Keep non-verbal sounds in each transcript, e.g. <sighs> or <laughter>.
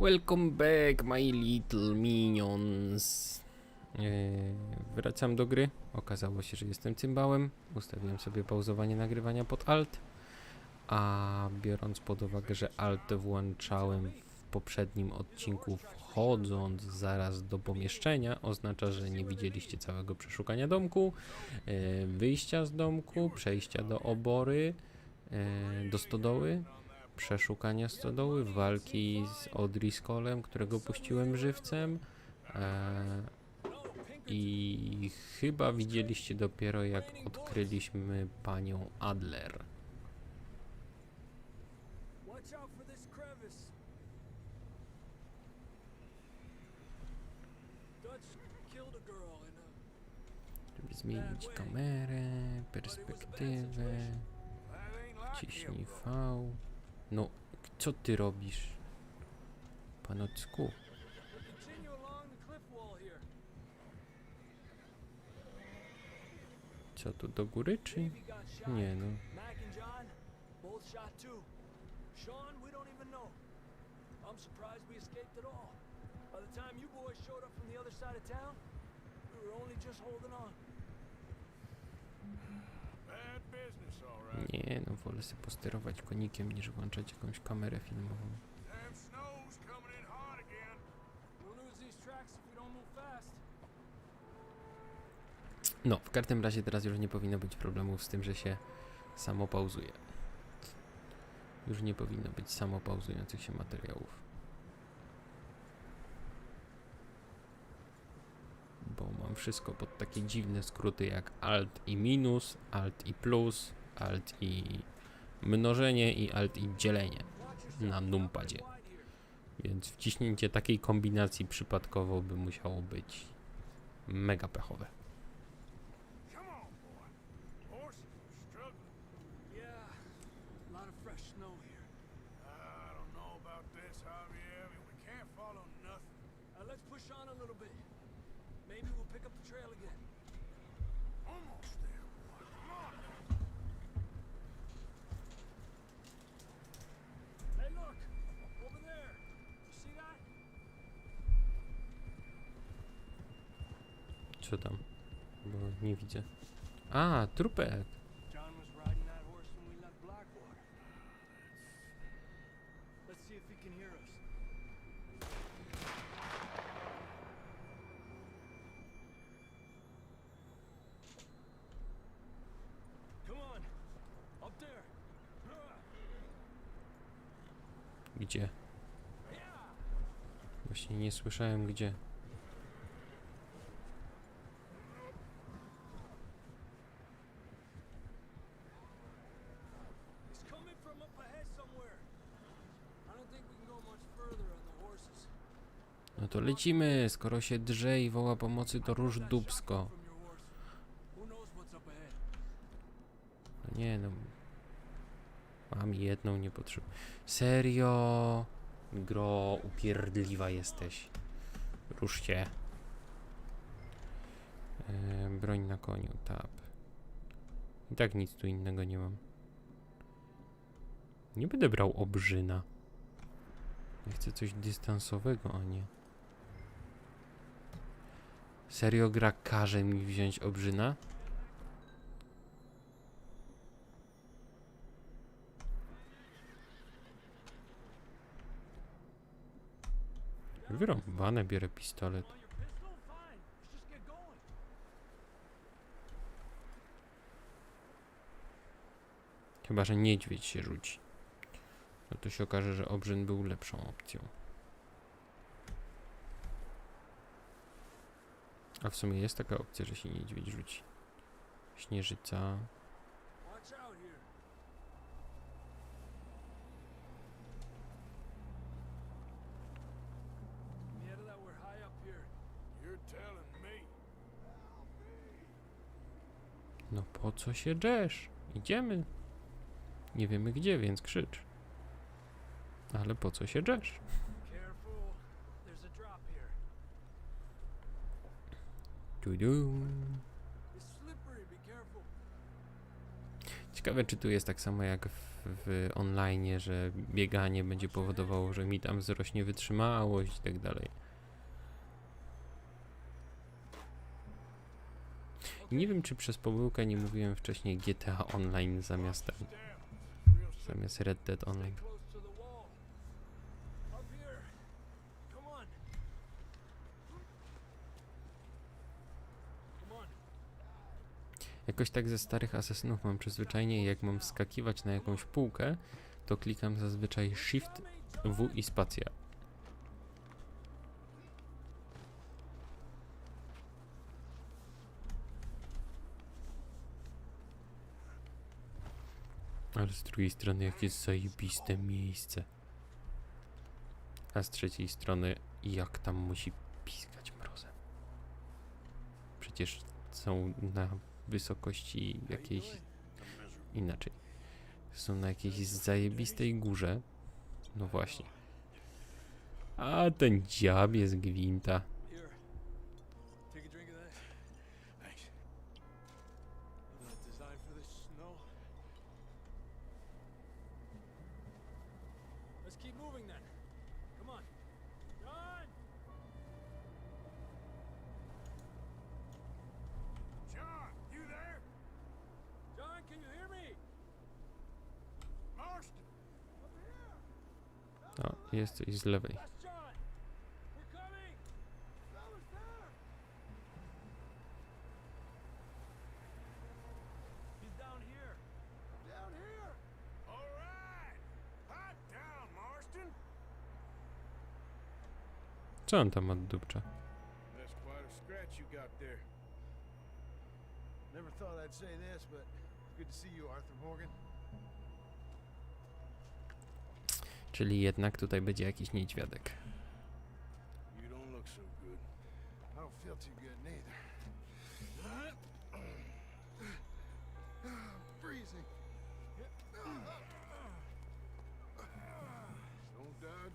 Welcome back, my little minions. Eee, wracam do gry. Okazało się, że jestem cymbałem. Ustawiłem sobie pauzowanie nagrywania pod Alt. A biorąc pod uwagę, że Alt włączałem w poprzednim odcinku wchodząc zaraz do pomieszczenia, oznacza, że nie widzieliście całego przeszukania domku, e, wyjścia z domku, przejścia do obory, e, do stodoły, przeszukania stodoły, walki z Odriskolem, którego puściłem żywcem. E, I chyba widzieliście dopiero jak odkryliśmy panią Adler. Żeby zmienić kamerę, perspektywę, ciśnij V. No, co ty robisz? Panocku, co tu do góry czy? Nie no. Sean, we don't even know. I'm surprised we escaped at all. By the time you boys showed up from the other side of town, we were only just holding on. Nie no, wolę sobie posterować konikiem niż włączać jakąś kamerę filmową. No, w każdym razie teraz już nie powinno być problemów z tym, że się samo pauzuje. Już nie powinno być samo pauzujących się materiałów. Bo mam wszystko pod takie dziwne skróty jak Alt i minus, Alt i plus, Alt i mnożenie i Alt i dzielenie na numpadzie. Więc wciśnięcie takiej kombinacji przypadkowo by musiało być mega pechowe. Come on, boy. Horses are struggling. Yeah, a lot of fresh snow here. I don't know about this, Javier. I mean, we can't follow nothing. Uh, let's push on a little bit. Maybe we'll pick up the trail again. Almost there, boy. Come on. Hey, look! Over there! You see that? Co tam? Bo nie widzę. A, trupek! John was riding that horse when we left Blackwater. Let's see if he can hear us. Come on! Up there! Gdzie? Właśnie nie słyszałem gdzie. He's coming from up ahead somewhere. I don't think we can go much further on the horses. No to lecimy, skoro się drze i woła pomocy, to róż dubsko. No nie no. Mam jedną, nie potrzebuję. Serio? Gro, upierdliwa jesteś. Rusz się. E, broń na koniu, tap. I tak nic tu innego nie mam. Nie będę brał obrzyna. Ja chcę coś dystansowego, a nie. Serio gra każe mi wziąć obrzyna? Wyrąbane, bierę pistolet. Chyba, że niedźwiedź się rzuci. No to się okaże, że obrzyn był lepszą opcją. A w sumie jest taka opcja, że się niedźwiedź rzuci. Śnieżyca. No po co się drzesz? Idziemy. Nie wiemy gdzie, więc krzycz. Ale po co się drzesz? Careful. There's a drop here. Be careful. Ciekawe, czy tu jest tak samo jak w w online, że bieganie będzie powodowało, że mi tam wzrośnie wytrzymałość i tak dalej. Nie wiem, czy przez pomyłkę nie mówiłem wcześniej GTA Online zamiast zamiast Red Dead Online. Close to the wall. Up here. Come on. Come on. Jakoś tak ze starych asesynów mam przyzwyczajenie, jak mam wskakiwać na jakąś półkę, to klikam zazwyczaj Shift, W i spacja. Ale z drugiej strony jakie zajebiste miejsce. A z trzeciej strony jak tam musi piskać mrozem. Przecież są na wysokości jakiejś inaczej. Są na jakiejś zajebistej górze. No właśnie. A ten dziab jest gwinta. Hot down, Marston. Co on tam oddupcza? Never thought I'd say this, but good to see you, Arthur Morgan. Czyli jednak tutaj będzie jakiś niedźwiadek. <sighs>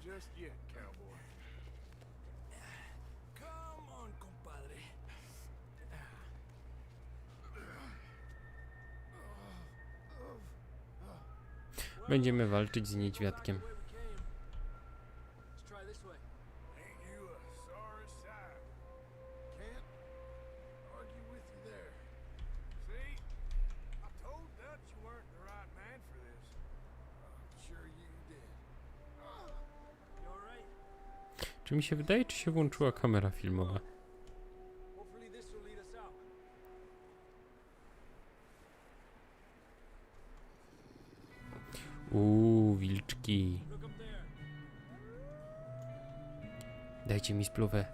Just yet, cowboy. Come on, compadre. Będziemy walczyć z niedźwiadkiem. Czy mi się wydaje, czy się włączyła kamera filmowa? Uuu, wilczki. Dajcie mi spluwę.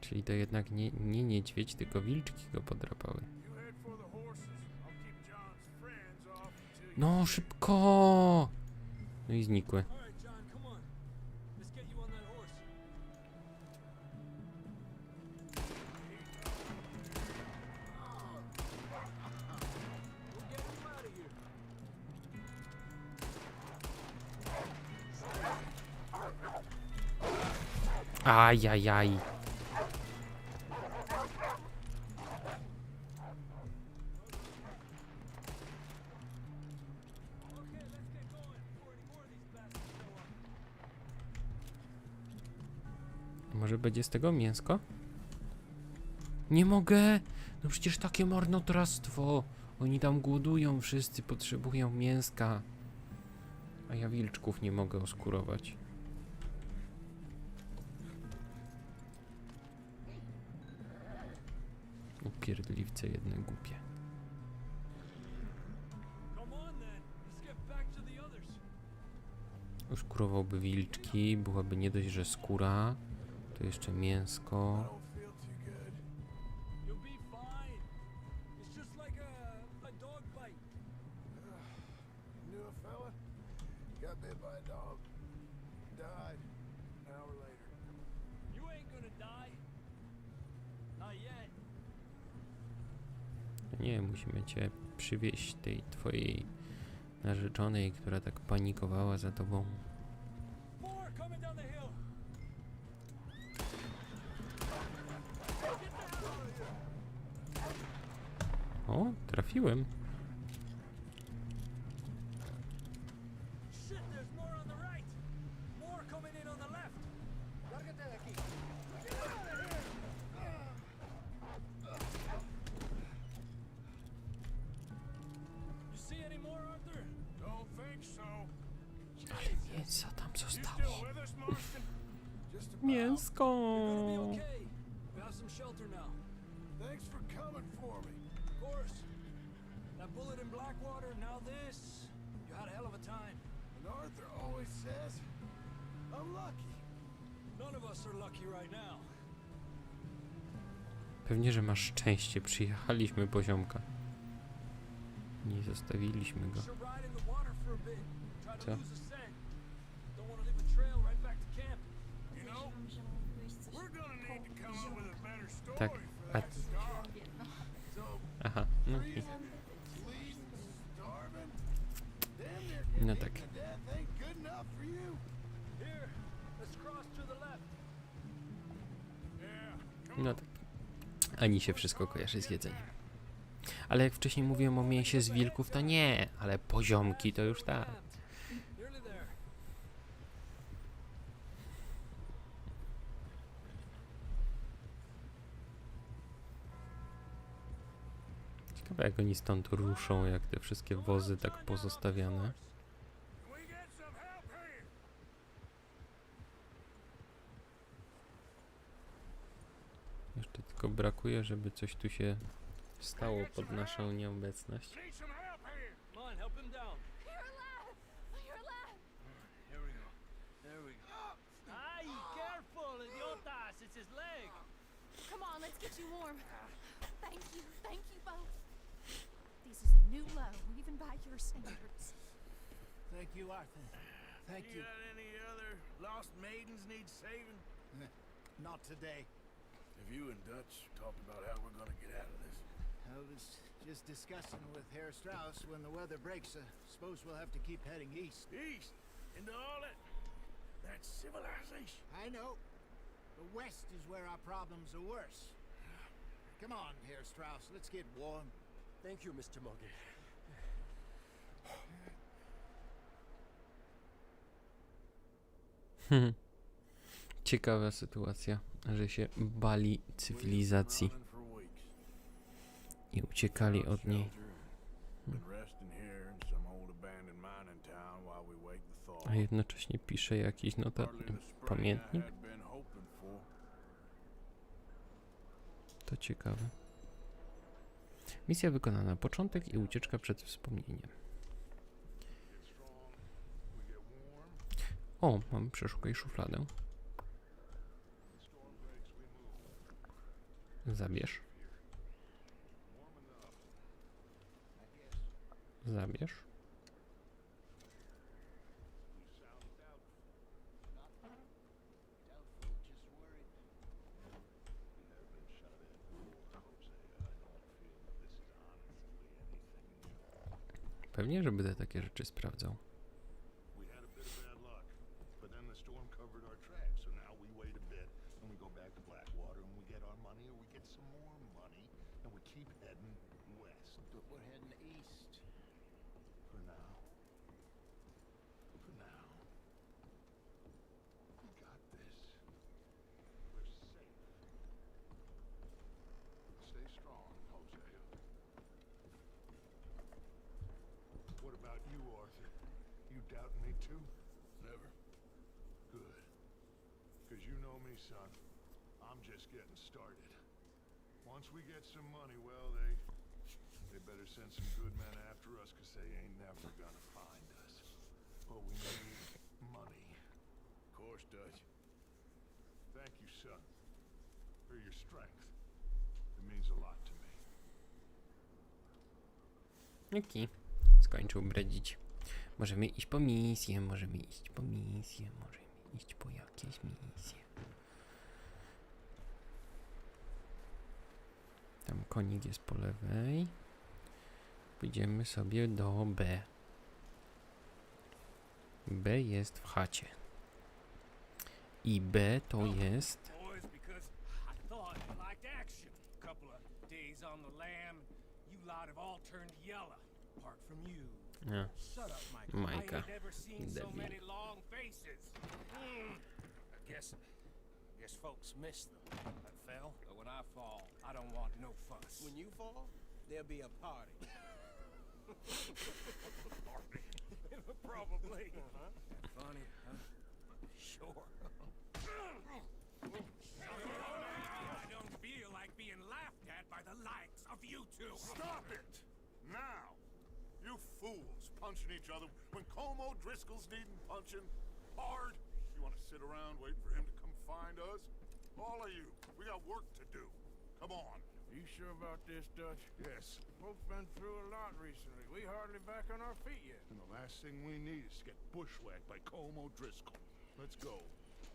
Czyli to jednak nie, nie niedźwiedź, tylko wilczki go podrapały. No, szybko! No i znikły. Up. Może będzie z tego mięsko? Nie mogę! No przecież takie marnotrawstwo! Oni tam głodują, wszyscy potrzebują mięska. A ja wilczków nie mogę oskurować. To the others. Oskurowałby wilczki, byłaby nie dość, że skóra, to jeszcze mięsko. Died. An hour later. You ain't gonna die. Not yet. Nie, musimy cię przywieźć tej twojej narzeczonej, która tak panikowała za tobą. O, trafiłem. Now. Pewnie, że masz szczęście. Przyjechaliśmy poziomka. Nie zostawiliśmy go. Should cross to the left. Yeah, come No tak. Ani się wszystko kojarzy z jedzeniem. Ale jak wcześniej mówiłem o mięsie z wilków, to nie, ale poziomki to już tak. Nearly there. Ciekawe jak oni stąd ruszą, jak te wszystkie wozy tak pozostawiane. Jeszcze tylko brakuje, żeby coś tu się stało pod naszą nieobecność. Come on, let's get you warm. Thank you, thank you both. This is a new low, even by your standards. Thank you, Arthur. Thank you you. got any other lost maidens need saving? <laughs> Not today. Have you and Dutch talked about how we're gonna get out of this? I was just discussing with Herr Strauss when the weather breaks. I suppose we'll have to keep heading east. East into all that that civilization. I know. The west is where our problems are worse. Come on, Herr Strauss, let's get warm. Thank you, Mr. Morgan. Ciekawa sytuacja, że się bali cywilizacji i uciekali od niej. Thaw. A jednocześnie pisze jakiś notatnik, pamiętnik. To ciekawe. Misja wykonana. Początek i ucieczka przed wspomnieniem. O, mam przeszukaj szufladę. Zabierz. Zabierz. Pewnie, że będę takie rzeczy sprawdzał. We had a bit of bad luck, but then the storm covered our tracks, so now we wait a bit and we go back to Blackwater and we get our money or we get some more money and we keep heading west But we're heading east. for now. For now. We got this. We're safe. Stay strong, Hosea. What about you, Arthur? You doubting me too? Never. Good. Because you know me, son. I'm just getting started. Once we get some money, well, they... They better send some good men after us, because they ain't never gonna find us. But we need money. Of course, Dutch. Thank you, son. For your strength. It means a lot to me. Okej. Skończył bredzić. Możemy iść po misję, możemy iść po misję, możemy iść po jakieś misje. Tam konik jest po lewej. Pójdziemy sobie do B. B jest w chacie. I B to jest... Liked action. A Majka. Debil. Guess, folks miss them. I fell, but when I fall, I don't want no fuss. When you fall, there'll be a party. <laughs> <laughs> Probably. Uh-huh. Funny. Huh? Sure. I don't feel like being laughed at by the likes of you two. Stop it! Now! You fools punching each other when Como Driscoll's needing punching hard. You want to sit around waiting for him to come find us? All of you, we got work to do. Come on. Are You sure about this, Dutch? Yes. Folks been through a lot recently. We hardly back on our feet yet. And the last thing we need is to get bushwhacked by Como Driscoll. Let's go.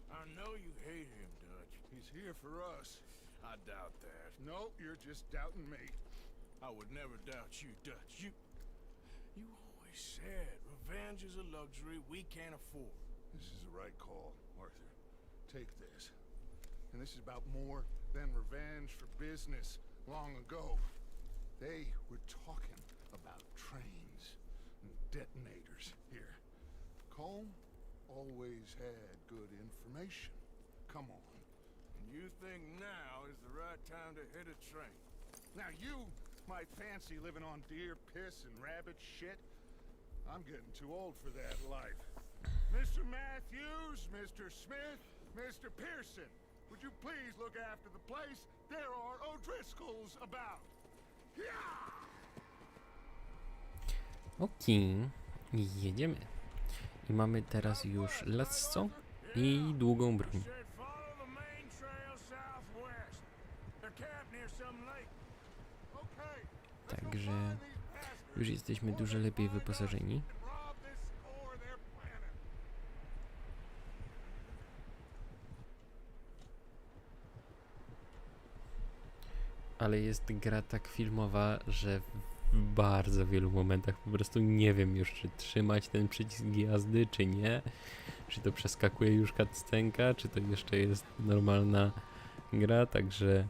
I know you hate him, Dutch. He's here for us. I doubt that. No, you're just doubting me. I would never doubt you, Dutch. You, you always said revenge is a luxury we can't afford. This is the right call, Arthur. Take this. And this is about more than revenge for business long ago. They were talking about trains and detonators here. Combe always had good information. Come on. And you think now is the right time to hit a train? Now you might fancy living on deer piss and rabbit shit. I'm getting too old for that life. Mr. Matthews, Mr. Smith, Mr. Pearson, would you please look after the place? There are O'Driscolls about. Yeah! Okej, jedziemy. I mamy teraz już lasco i długą broń. Okay. Także już jesteśmy dużo lepiej wyposażeni. Ale jest gra tak filmowa, że w bardzo wielu momentach po prostu nie wiem już, czy trzymać ten przycisk jazdy, czy nie. Czy to przeskakuje już cutscenka, czy to jeszcze jest normalna gra, także...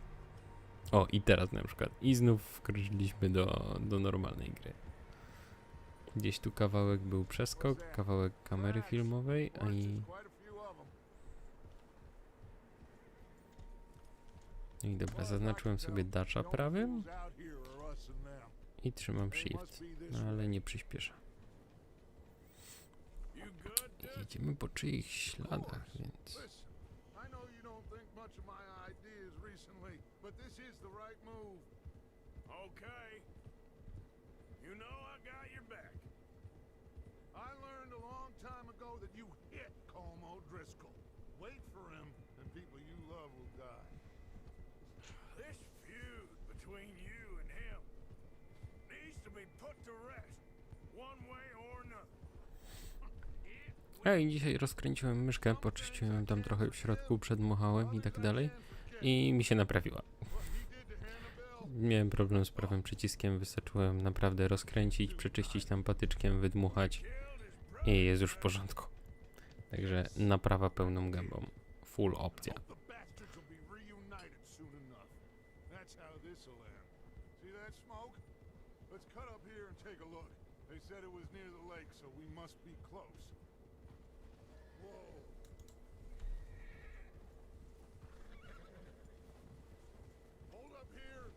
O, i teraz na przykład. I znów wkroczyliśmy do, do normalnej gry. Gdzieś tu kawałek był przeskok, kawałek kamery filmowej, a i... Quite a few of 'em. No i dobra, zaznaczyłem sobie dacza prawym i trzymam shift, no ale nie przyspiesza. Jedziemy po czyichś śladach, więc... You know I got your back. I learned a long time ago that you hit Como Driscoll. I dzisiaj rozkręciłem myszkę, poczyściłem tam trochę w środku, przedmuchałem i tak dalej. I mi się naprawiła. Miałem problem z prawym przyciskiem, wystarczyłem naprawdę rozkręcić, przeczyścić tam patyczkiem, wydmuchać i jest już w porządku. Także naprawa pełną gębą. Full opcja. Must be close. Whoa. Hold up here.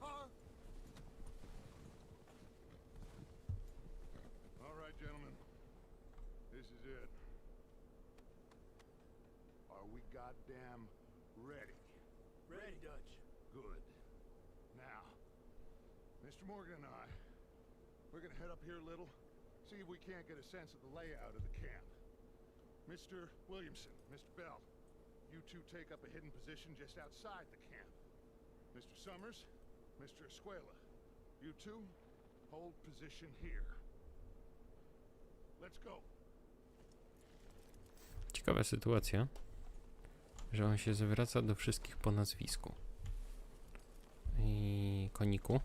Huh? All right, gentlemen. This is it. Are we goddamn ready? Ready, Dutch. Good. Mr. Morgan and I, we're gonna head up here a little, see if we can't get a sense of the layout of the camp. Mr. Williamson, Mr. Bell, you two take up a hidden position just outside the camp. Mr. Summers, Mr. Escuela, you two hold position here. Let's go. Ciekawa sytuacja, że on się zwraca do wszystkich po nazwisku. I koniku.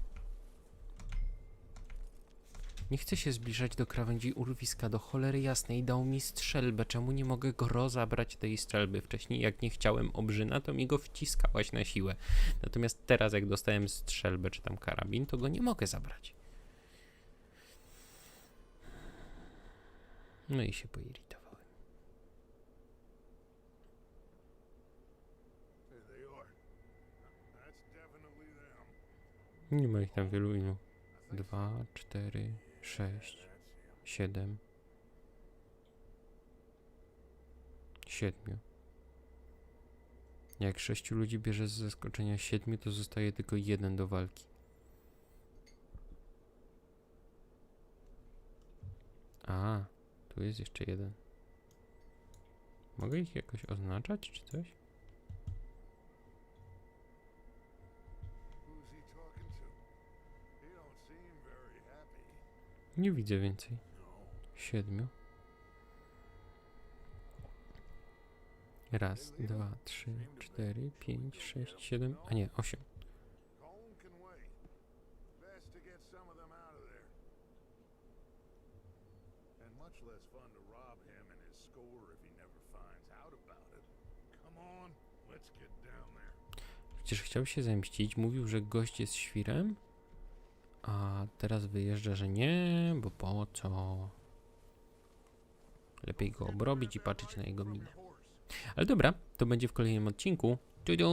Nie chcę się zbliżać do krawędzi urwiska, do cholery jasnej. Dał mi strzelbę, czemu nie mogę go rozabrać tej strzelby? Wcześniej, jak nie chciałem obrzyna, to mi go wciskałaś na siłę. Natomiast teraz, jak dostałem strzelbę czy tam karabin, to go nie mogę zabrać. No i się poirytowałem. Nie ma ich tam wielu ilu. Dwa, cztery, sześć. Siedem. Siedmiu. Jak sześciu ludzi bierze z zaskoczenia siedmiu, to zostaje tylko jeden do walki. A, tu jest jeszcze jeden. Mogę ich jakoś oznaczać, czy coś? Nie widzę więcej. Siedmiu. Raz, dwa, trzy, cztery, pięć, sześć, siedem, a nie, osiem. Przecież chciał się zemścić, mówił, że gość jest świrem, a teraz wyjeżdża, że nie, bo po co? Lepiej go obrobić i patrzeć na jego minę. Ale dobra, to będzie w kolejnym odcinku. Tudu!